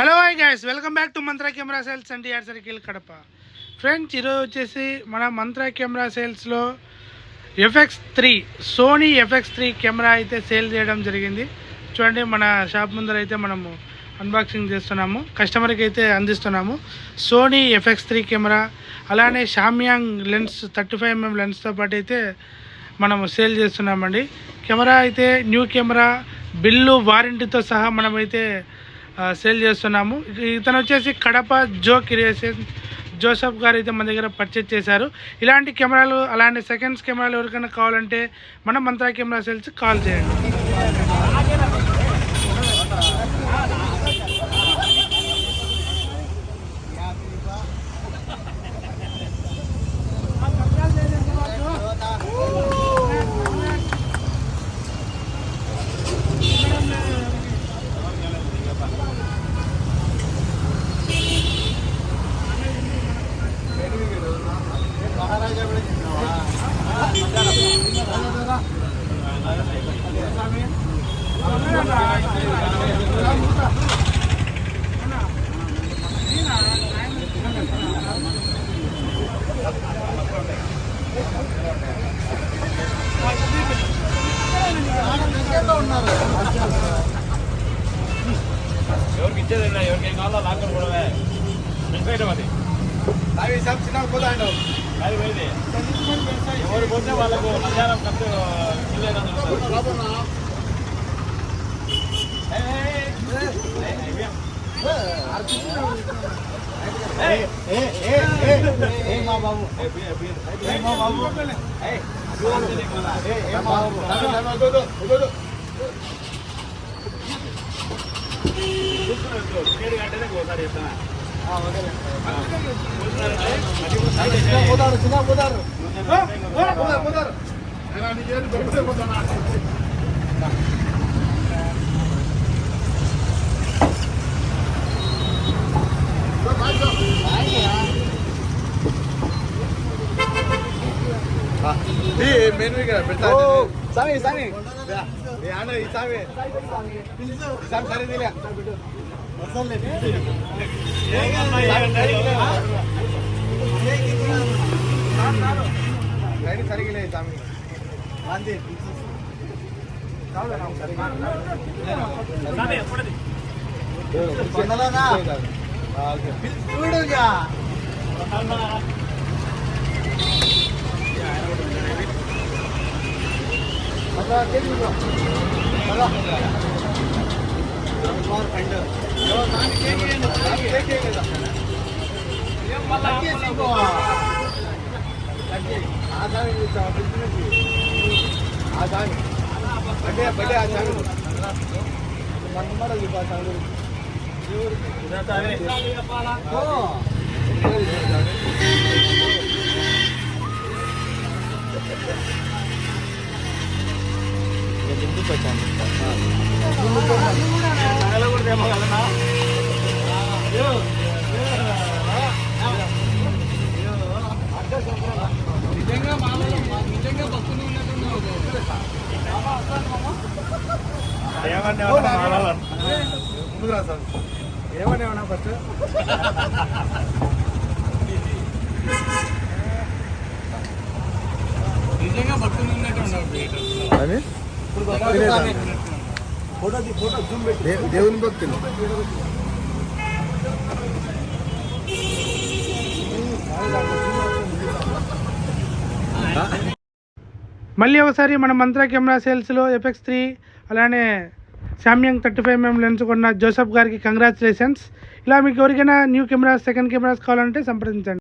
Hello hi guys welcome back to Mantra camera sales అండి యాడ్ circle Kadapa friends ఈరోజు వచ్చేసి మన మంత్రా కెమెరా సేల్స్లో FX three Sony FX three camera అయితే సేల్ చేయడం జరిగింది. చూడండి మన షాప్ ముందర అయితే మనము అన్బాక్సింగ్ చేస్తున్నాము. కస్టమర్కి అయితే అందిస్తున్నాము. సోనీ ఎఫ్ఎక్స్ త్రీ కెమెరా అలానే Samyang lens thirty five mm లెన్స్తో పాటు అయితే మనము సేల్ చేస్తున్నామండి. కెమెరా అయితే న్యూ కెమెరా బిల్లు వారంటీతో సహా మనమైతే సేల్ చేస్తున్నాము. ఇతను వచ్చేసి కడప జో క్రియేషన్ జోసఫ్ గారు అయితే మన దగ్గర పర్చేజ్ చేశారు. ఇలాంటి కెమెరాలు అలాంటి సెకండ్స్ కెమెరాలు ఎవరికైనా కావాలంటే మన మంత్రా కెమెరా సేల్స్ కాల్ చేయండి. ఎవరికి ఇచ్చేది ఎవరికి ఏం కావాలో లాక్కర్ కూడా వ్యవసాయం అది అవి సార్ చిన్న పోతాండు అది పోయింది ఎవరు పోతే వాళ్ళకు మధ్యాహ్నం ఖర్చు ఒకసారి చెప్తాను పోతారు పోతారు పోతారు స్వామి స్వామి సరిగిలే స్వామి గాంధీ చూడుగా ಬಡ್ಡೆ ಬಡ್ಡೆ ಆ ಚಾನು ಮಣ್ಣು ಮಾಡೋದು ಬಾ ಚಾನು ಹ್ಞೂ ఏమన్నా ఫస్ట్ నిజంగా భక్తులు ఉన్నట్టు ఉండవు దేవుని భక్తులు మళ్ళీ ఒకసారి మన మంత్రా కెమెరా సేల్స్లో ఎఫెక్స్ త్రీ అలానే శామ్యంగ్ థర్టీ ఫైవ్ మేము లెన్స్ కొన్న జోసఫ్ గారికి కంగ్రాచులేషన్స్ ఇలా మీకు ఎవరికైనా న్యూ కెమెరాస్ సెకండ్ కెమెరాస్ కావాలంటే సంప్రదించండి.